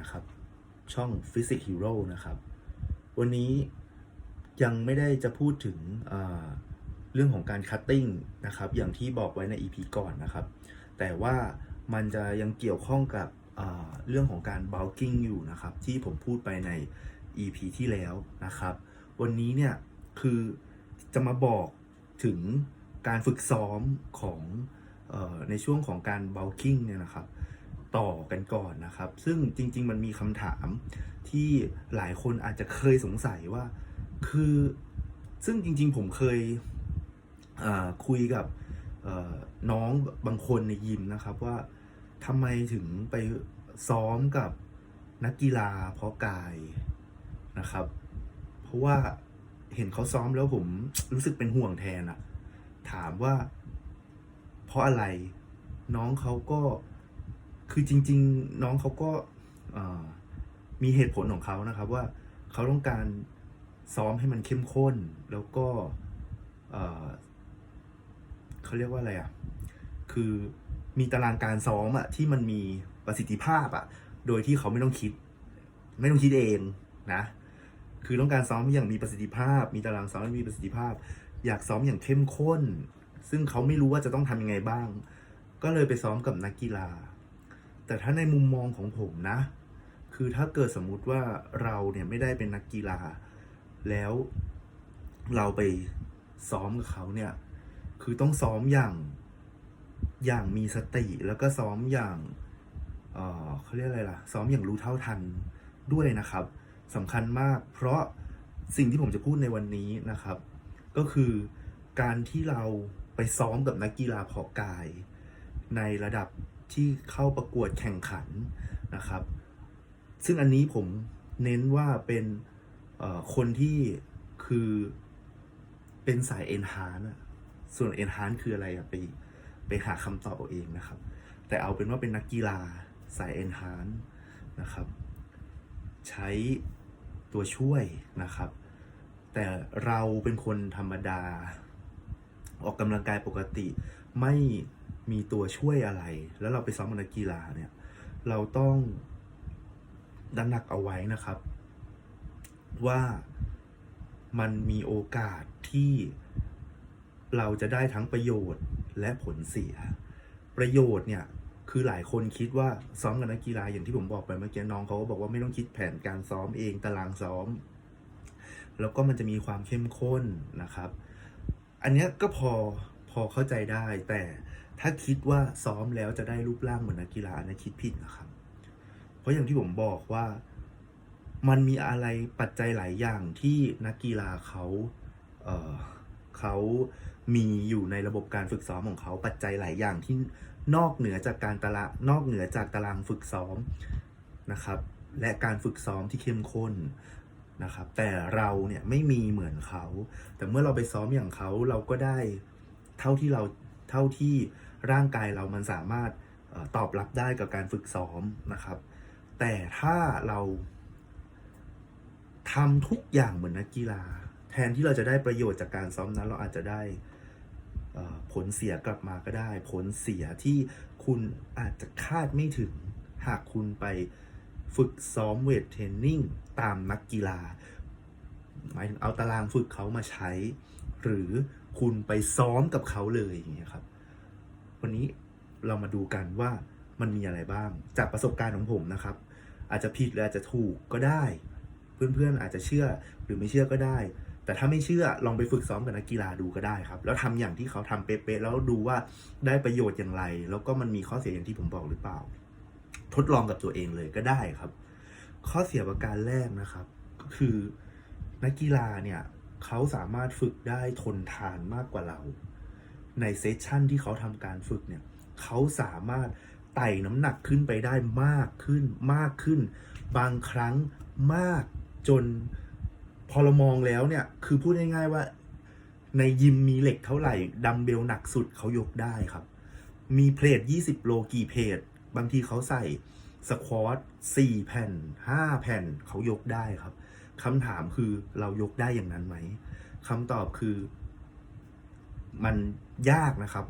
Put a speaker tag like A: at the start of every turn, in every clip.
A: นะครับ ช่อง Physics Hero นะครับ วันนี้ยังไม่ได้จะพูดถึงเรื่องของการคัตติ้งนะครับ อย่างที่บอกไว้ใน EP ก่อนนะครับ แต่ว่ามันจะยังเกี่ยวข้องกับเรื่องของการ bulking อยู่นะครับ ที่ผมพูดไปใน EP ที่แล้วนะครับ วันนี้เนี่ยคือจะมาบอกถึงการฝึกซ้อมของออในช่วงของการ bulking เนี่ยนะครับ ต่อกันก่อนนะครับ ซึ่งจริง ๆ มันมีคำถามที่หลายคนอาจจะเคยสงสัยว่า คือซึ่งจริง ๆ ผมเคยคุยกับน้องบางคนในยิมนะครับว่าทำไมถึงไปซ้อมกับนักกีฬาเพราะกายนะครับ เพราะว่าเห็นเขาซ้อมแล้วผมรู้สึกเป็นห่วงแทนอะถามว่า เพราะอะไรน้องเขาก็ คือจริง ๆ น้องเขาก็มีเหตุผลของเขานะครับว่าเขาต้องการซ้อมให้มันเข้มข้น แล้วก็เขาเรียกว่าอะไรอะ คือมีตารางการซ้อมอะที่มันมีประสิทธิภาพอะโดยที่เขาไม่ต้องคิด ไม่ต้องคิดเองนะ คือต้องการซ้อมอย่างมีประสิทธิภาพ มีตารางซ้อมที่มีประสิทธิภาพ อยากซ้อมอย่างเข้มข้น ซึ่งเขาไม่รู้ว่าจะต้องทำยังไงบ้าง ก็เลยไปซ้อมกับนักกีฬา แต่ถ้าในมุมมองของผมนะ คือถ้าเกิดสมมุติว่าเราเนี่ยไม่ได้เป็นนักกีฬา แล้วเราไปซ้อมกับเขาเนี่ย คือต้องซ้อมอย่างอย่างมีสติแล้วก็ซ้อมอย่างเออเขาเรียกอะไรล่ะ ซ้อมอย่างรู้เท่าทันด้วยนะครับสำคัญมาก เพราะสิ่งที่ผมจะพูดในวันนี้นะครับ ก็คือการที่เราไปซ้อมกับนักกีฬาเพาะกาย ในระดับ ที่เข้าประกวดแข่งขันนะครับ ซึ่งอันนี้ผมเน้นว่าเป็นคนที่คือเป็นสาย enhance อะส่วน enhance คืออะไรอะไปไปหาคำตอบเอาเองนะครับ แต่เอาเป็นว่าเป็นนักกีฬาสาย enhance นะครับ ใช้ตัวช่วยนะครับ แต่เราเป็นคนธรรมดา ออกกำลังกายปกติไม่ มีตัวช่วยอะไร แล้วเราไปซ้อมกับนักกีฬาเนี่ย เราต้องดันหนักเอาไว้นะครับ ว่ามันมีโอกาสที่เราจะได้ทั้งประโยชน์และผลเสีย ประโยชน์เนี่ยคือหลายคนคิดว่าซ้อมกับนักกีฬาอย่างที่ผมบอกไปเมื่อกี้น้องเขาก็บอกว่าไม่ต้องคิดแผนการซ้อมเองตารางซ้อม แล้วก็มันจะมีความเข้มข้นนะครับ อันนี้ก็พอพอเข้าใจได้แต่ ถ้าคิดว่าซ้อมแล้วจะได้รูปร่างเหมือนนักกีฬาอันนี้คิดผิดนะครับ เพราะอย่างที่ผมบอกว่ามันมีอะไรปัจจัยหลายอย่างที่นักกีฬาเขาเเขามีอยู่ในระบบการฝึกซ้อมของเขาปัจจัยหลายอย่างที่นอกเหนือจากการตารางนอกเหนือจากตารางฝึกซ้อมนะครับ และการฝึกซ้อมที่เข้มข้นนะครับ แต่เราเนี่ยไม่มีเหมือนเขา แต่เมื่อเราไปซ้อมอย่างเขาเราก็ได้เท่าที่เราเท่าที่ ร่างกายเรามันสามารถตอบรับได้กับการฝึกซ้อมนะครับ แต่ถ้าเราทำทุกอย่างเหมือนนักกีฬา แทนที่เราจะได้ประโยชน์จากการซ้อมนั้น เราอาจจะได้ผลเสียกลับมาก็ได้ ผลเสียที่คุณอาจจะคาดไม่ถึง หากคุณไปฝึกซ้อมเวทเทรนนิ่งตามนักกีฬา หมายถึงเอาตารางฝึกเขามาใช้ หรือคุณไปซ้อมกับเขาเลยอย่างเงี้ยครับ วันนี้เรามาดูกันว่ามันมีอะไรบ้าง จากประสบการณ์ของผมนะครับ อาจจะผิดหรืออาจจะถูกก็ได้ เพื่อนๆอาจจะเชื่อหรือไม่เชื่อก็ได้ แต่ถ้าไม่เชื่อลองไปฝึกซ้อมกับนักกีฬาดูก็ได้ครับ แล้วทำอย่างที่เขาทำเป๊ะๆแล้วดูว่าได้ประโยชน์อย่างไร แล้วก็มันมีข้อเสียอย่างที่ผมบอกหรือเปล่า ทดลองกับตัวเองเลยก็ได้ครับ ข้อเสียประการแรกนะครับ ก็คือนักกีฬาเนี่ยเขาสามารถฝึกได้ทนทานมากกว่าเรา ในเซสชันที่เขาทำการฝึกเนี่ยเขาสามารถไต่น้ำหนักขึ้นไปได้มากขึ้นมากขึ้น บางครั้งมากจนพอเรามองแล้วเนี่ยคือพูดง่ายๆว่าในยิมมีเหล็กเท่าไหร่ดัมเบลหนักสุดเขายกได้ครับ มีเพลท20 โลกี่เพลทบางทีเขาใส่สควอต4แผ่น 5 แผ่นเขายกได้ครับคำถามคือเรายกได้อย่างนั้นไหมคำตอบคือ มันยากนะครับ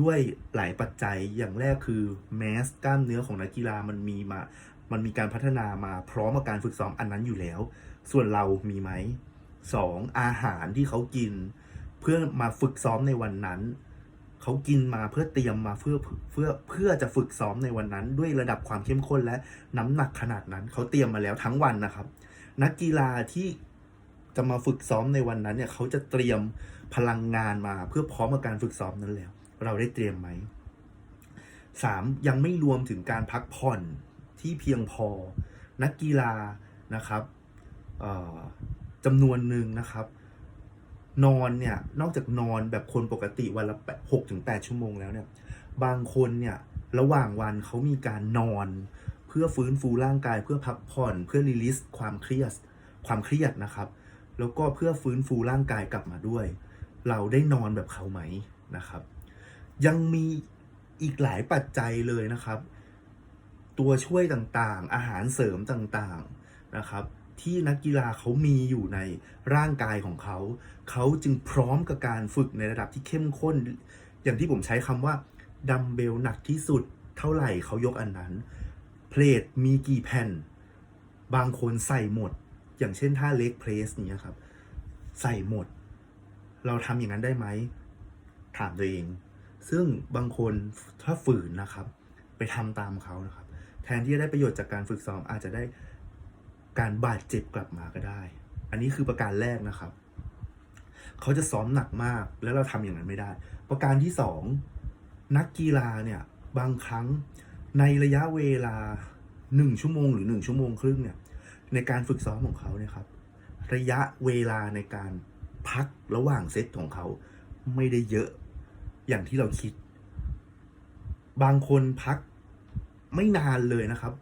A: ด้วยหลายปัจจัยอย่างแรกคือแมสกล้ามเนื้อของนักกีฬามันมีมา มันมีการพัฒนามาพร้อมกับการฝึกซ้อมอันนั้นอยู่แล้ว ส่วนเรามีไหมสองอาหารที่เขากิน เพื่อมาฝึกซ้อมในวันนั้นเขากินมาเพื่อเตรียมมาเพื่อเพื่อเพื่อจะฝึกซ้อมในวันนั้น ด้วยระดับความเข้มข้นและน้ำหนักขนาดนั้นเขาเตรียมมาแล้วทั้งวันนะครับ นักกีฬาที่จะมาฝึกซ้อมในวันนั้นเนี่ยเขาจะเตรียม พลังงานมาเพื่อพร้อมกับการฝึกซ้อมนั้นแล้ว เราได้เตรียมไหมสามยังไม่รวมถึงการพักผ่อนที่เพียงพอนักกีฬานะครับจำนวนหนึ่งนะครับ นอนเนี่ยนอกจากนอนแบบคนปกติวันละหกถึงแปดชั่วโมงแล้วเนี่ยบางคนเนี่ยระหว่างวันเขามีการนอนเพื่อฟื้นฟูร่างกายเพื่อพักผ่อนเพื่อรีลิสความเครียดความเครียดนะครับ แล้วก็เพื่อฟื้นฟูร่างกายกลับมาด้วย เราได้นอนแบบเขาไหมนะครับ ยังมีอีกหลายปัจจัยเลยนะครับ ตัวช่วยต่างๆ อาหารเสริมต่างๆนะครับ ที่นักกีฬาเขามีอยู่ในร่างกายของเขา เขาจึงพร้อมกับการฝึกในระดับที่เข้มข้น อย่างที่ผมใช้คำว่าดัมเบลหนักที่สุดเท่าไหร่เขายกอันนั้น เพลทมีกี่แผ่น บางคนใส่หมด อย่างเช่นท่าเล็กเพลสเนี้ยครับ ใส่หมด เราทำอย่างนั้นได้ไหม ถามตัวเอง ซึ่งบางคนถ้าฝืนนะครับ ไปทำตามเขานะครับ แทนที่จะได้ประโยชน์จากการฝึกซ้อมอาจจะได้การบาดเจ็บกลับมาก็ได้ อันนี้คือประการแรกนะครับ เขาจะซ้อมหนักมากแล้วเราทำอย่างนั้นไม่ได้ ประการที่สองนักกีฬาเนี่ยบางครั้งในระยะเวลาหนึ่งชั่วโมงหรือหนึ่งชั่วโมงครึ่งเนี่ยในการฝึกซ้อมของเขาเนี่ยครับ ระยะเวลาในการ พักระหว่างเซตของเขาไม่ได้เยอะอย่างที่เราคิด บางคนพักไม่นานเลยนะครับ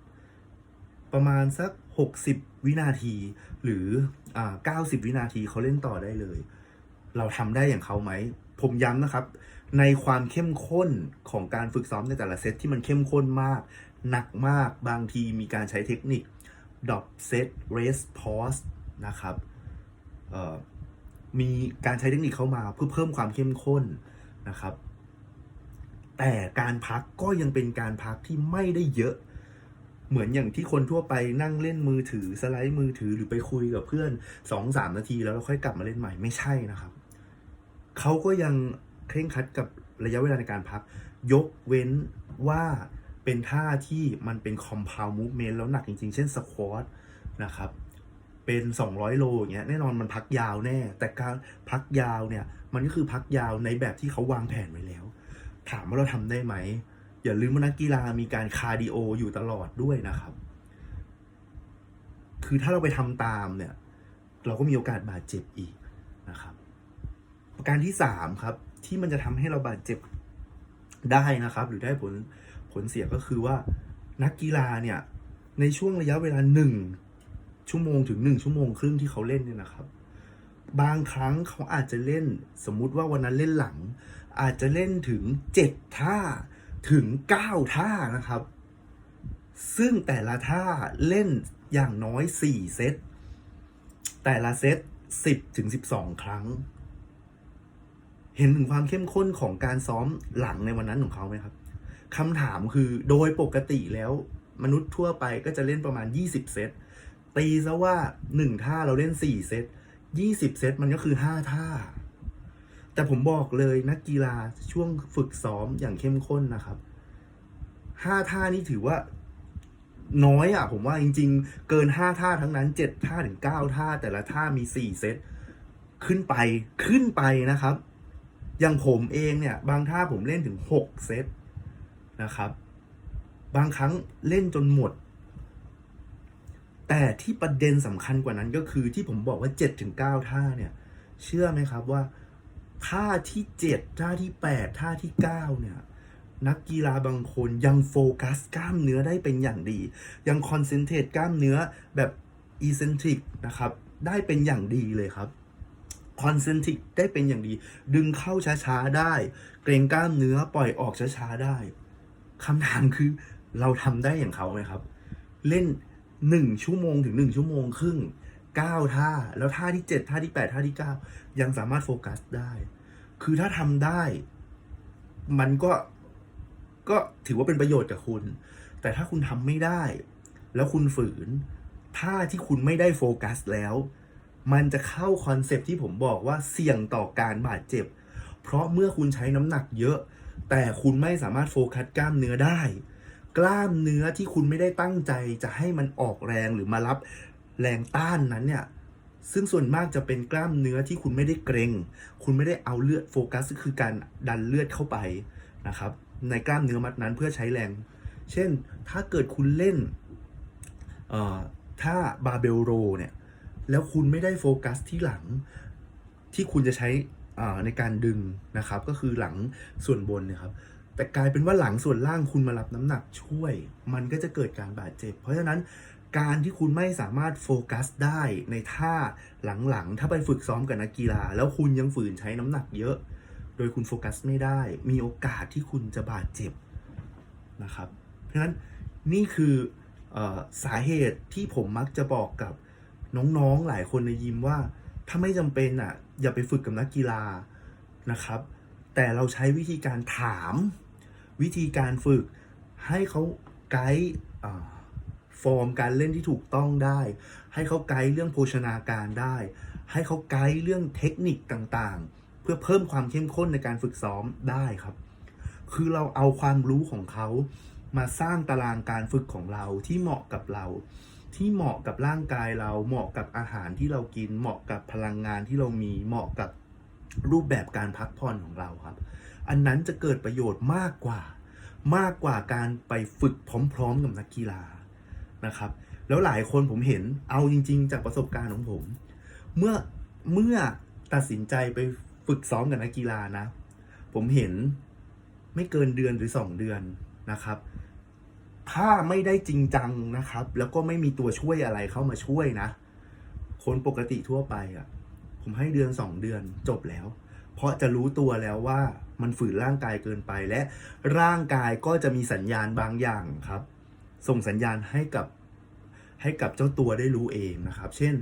A: ประมาณสัก 60 วินาทีหรืออ่า90 วินาทีเขาเล่นต่อได้เลย เราทำได้อย่างเขาไหม ผมย้ำนะครับ ในความเข้มข้นของการฝึกซ้อมในแต่ละเซตที่มันเข้มข้นมาก หนักมากบางทีมีการใช้เทคนิค drop set rest pause นะครับ เอ่อ มีการใช้เทคนิคเข้ามาเพื่อเพิ่มความเข้มข้นนะครับ แต่การพักก็ยังเป็นการพักที่ไม่ได้เยอะ เหมือนอย่างที่คนทั่วไปนั่งเล่นมือถือสไลด์มือถือหรือไปคุยกับเพื่อนสองสามนาทีแล้วเราค่อยกลับมาเล่นใหม่ไม่ใช่นะครับเขาก็ยังเคร่งครัดกับระยะเวลาในการพัก ยกเว้นว่าเป็นท่าที่มันเป็น compound movement แล้วหนักจริงๆ เช่น squat นะครับ เป็น 200 โลอย่างเงี้ยแน่นอนมันพักยาวแน่ แต่การพักยาวเนี่ยมันก็คือพักยาวในแบบที่เขาวางแผนไว้แล้ว ถามว่าเราทำได้ไหม อย่าลืมว่านักกีฬามีการคาร์ดิโออยู่ตลอดด้วยนะครับ คือถ้าเราไปทำตามเนี่ย เราก็มีโอกาสบาดเจ็บอีกนะครับ ประการที่สามครับที่มันจะทำให้เราบาดเจ็บได้นะครับ หรือได้ผลผลเสียก็คือว่านักกีฬาเนี่ยในช่วงระยะเวลาหนึ่ง ชั่วโมงถึงหนึ่งชั่วโมงครึ่งที่เขาเล่นเนี่ยนะครับ บางครั้งเขาอาจจะเล่นสมมุติว่าวันนั้นเล่นหลัง อาจจะเล่นถึงเจ็ดท่าถึงเก้าท่านะครับ ซึ่งแต่ละท่าเล่นอย่างน้อยสี่เซตแต่ละเซตสิบถึงสิบสองครั้ง เห็นถึงความเข้มข้นของการซ้อมหลังในวันนั้นของเขาไหมครับคำถามคือโดยปกติแล้วมนุษย์ทั่วไปก็จะเล่นประมาณ 20 เซต ตีซะว่า1ท่าเราเล่น4เซต20เซตมันก็คือ5ท่า แต่ผมบอกเลยนักกีฬาช่วงฝึกซ้อมอย่างเข้มข้นนะครับ5ท่านี่ถือว่าน้อยอะ่ะ ผมว่าจริง ๆ เกิน5ท่าทั้งนั้น7ท่าถึง9ท่า แต่ละท่ามี4เซตขึ้นไปขึ้นไปนะครับ อย่างผมเองเนี่ย บางท่าผมเล่นถึง6เซตนะครับ บางครั้งเล่นจนหมด แต่ที่ประเด็นสำคัญกว่านั้นก็คือที่ผมบอกว่า7-9ท่าเนี่ย เชื่อไหมครับว่าท่าที่ 7 ท่าที่ 8 ท่าที่ 9 เนี่ย นักกีฬาบางคนยังโฟกัสกล้ามเนื้อได้เป็นอย่างดี ยังคอนเซนเทรตกล้ามเนื้อแบบอีเซนทริกนะครับ ได้เป็นอย่างดีเลยครับคอนเซนทริกได้เป็นอย่างดี ดึงเข้าช้าๆได้ เกรงกล้ามเนื้อปล่อยออกช้าๆได้คำถามคือเราทำได้อย่างเขาไหมครับ เล่น หนึ่งชั่วโมงถึงหนึ่งชั่วโมงครึ่งเก้าท่า แล้วท่าที่เจ็ดท่าที่แปดท่าที่เก้ายังสามารถโฟกัสได้ คือถ้าทำได้ มันก็ก็ถือว่าเป็นประโยชน์กับคุณ แต่ถ้าคุณทำไม่ได้ แล้วคุณฝืน ท่าที่คุณไม่ได้โฟกัสแล้ว มันจะเข้าคอนเซปต์ที่ผมบอกว่าเสี่ยงต่อการบาดเจ็บ เพราะเมื่อคุณใช้น้ำหนักเยอะ แต่คุณไม่สามารถโฟกัสกล้ามเนื้อได้ กล้ามเนื้อที่คุณไม่ได้ตั้งใจจะให้มันออกแรงหรือมารับแรงต้านนั้นเนี่ยซึ่งส่วนมากจะเป็นกล้ามเนื้อที่คุณไม่ได้เกรงคุณไม่ได้เอาเลือดโฟกัสก็คือการดันเลือดเข้าไปนะครับ ในกล้ามเนื้อมัดนั้นเพื่อใช้แรง เช่น ถ้าเกิดคุณเล่นเอ่อถ้าบาเบลโรเนี่ย แล้วคุณไม่ได้โฟกัสที่หลังที่คุณจะใช้อ่าในการดึงนะครับ ก็คือหลังส่วนบนนะครับ แต่กลายเป็นว่าหลังส่วนล่างคุณมารับน้ำหนักช่วย มันก็จะเกิดการบาดเจ็บ เพราะฉะนั้นการที่คุณไม่สามารถโฟกัสได้ในท่าหลังๆ ถ้าไปฝึกซ้อมกับนักกีฬา แล้วคุณยังฝืนใช้น้ำหนักเยอะ โดยคุณโฟกัสไม่ได้ มีโอกาสที่คุณจะบาดเจ็บนะครับ เพราะฉะนั้นนี่คืออสาเหตุที่ผมมักจะบอกกับน้องๆหลายคนในยิมว่า ถ้าไม่จำเป็นอะอย่าไปฝึกกับนักกีฬานะครับ แต่เราใช้วิธีการถาม วิธีการฝึกให้เขาไกด์ฟอร์มการเล่นที่ถูกต้องได้ ให้เขาไกด์เรื่องโภชนาการได้ ให้เขาไกด์เรื่องเทคนิคต่างๆ เพื่อเพิ่มความเข้มข้นในการฝึกซ้อมได้ครับ คือเราเอาความรู้ของเขามาสร้างตารางการฝึกของเราที่เหมาะกับเรา ที่เหมาะกับร่างกายเราเหมาะกับอาหารที่เรากิน เหมาะกับพลังงานที่เรามีเหมาะกับรูปแบบการพักผ่อนของเราครับ อันนั้นจะเกิดประโยชน์มากกว่า มากกว่าการไปฝึกพร้อม ๆ กับนักกีฬานะครับ แล้วหลายคนผมเห็นเอาจริง ๆ จากประสบการณ์ของผม เมื่อเมื่อตัดสินใจไปฝึกซ้อมกับนักกีฬานะ ผมเห็นไม่เกินเดือนหรือสองเดือนนะครับ ถ้าไม่ได้จริงจังนะครับ แล้วก็ไม่มีตัวช่วยอะไรเข้ามาช่วยนะ คนปกติทั่วไปอะ่ะ ผมให้เดือนสองเดือนจบแล้ว เพราะจะรู้ตัวแล้วว่า มันฝืนร่างกายเกินไปและร่างกายก็จะมีสัญญาณบางอย่างครับ ส่งสัญญาณให้กับให้กับเจ้าตัวได้รู้เองนะครับ เช่น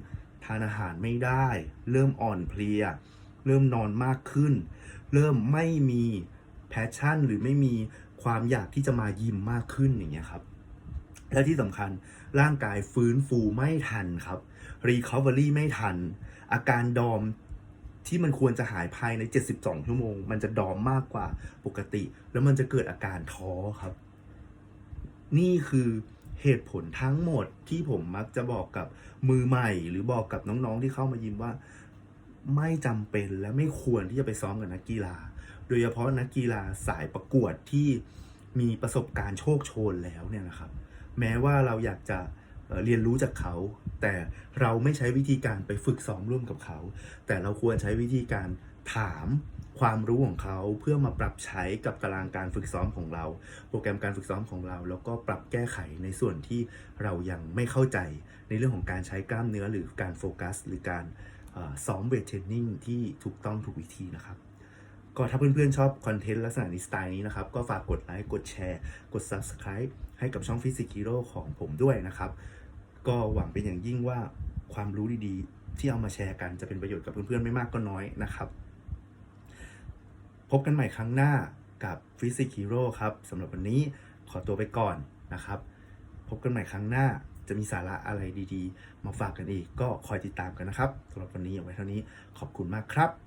A: ทานอาหารไม่ได้ เริ่มอ่อนเพลีย เริ่มนอนมากขึ้น เริ่มไม่มีแพชชั่น หรือไม่มีความอยากที่จะมายิมมากขึ้นอย่างเงี้ยครับและที่สำคัญร่างกายฟื้นฟูไม่ทันครับ recovery ไม่ทัน อาการดอม ที่มันควรจะหายภายใน 72 ชั่วโมง มันจะดอมมากกว่าปกติ แล้วมันจะเกิดอาการท้อครับ นี่คือเหตุผลทั้งหมดที่ผมมักจะบอกกับมือใหม่ หรือบอกกับน้องๆที่เข้ามายิมว่า ไม่จำเป็นและไม่ควรที่จะไปซ้อมกับนักกีฬา โดยเฉพาะนักกีฬาสายประกวดที่มีประสบการณ์โชคโชนแล้วเนี่ยนะครับ แม้ว่าเราอยากจะ เรียนรู้จากเขา แต่เราไม่ใช้วิธีการไปฝึกซ้อมร่วมกับเขา แต่เราควรใช้วิธีการถามความรู้ของเขาเพื่อมาปรับใช้กับตารางการฝึกซ้อมของเรา โปรแกรมการฝึกซ้อมของเรา แล้วก็ปรับแก้ไขในส่วนที่เรายังไม่เข้าใจ ในเรื่องของการใช้กล้ามเนื้อหรือการโฟกัส หรือการซ้อมเวทเทรนนิ่งที่ถูกต้องถูกวิธีนะครับ ก็ถ้าเพื่อนๆชอบคอนเทนต์ลักษณะนี้สไตล์นี้นะครับ ก็ฝากกดไลค์กดแชร์ กด Subscribe ให้กับช่อง Physics Hero ของผมด้วยนะครับ ก็หวังเป็นอย่างยิ่งว่าความรู้ดีๆ ที่เอามาแชร์กันจะเป็นประโยชน์กับเพื่อนๆ ไม่มากก็น้อยนะครับ พบกันใหม่ครั้งหน้ากับ Physics Hero ครับสำหรับวันนี้ขอตัวไปก่อนนะครับ พบกันใหม่ครั้งหน้าจะมีสาระอะไรดีๆ มาฝากกันอีก ก็คอยติดตามกันนะครับสำหรับวันนี้เอาไว้เท่านี้ขอบคุณมากครับ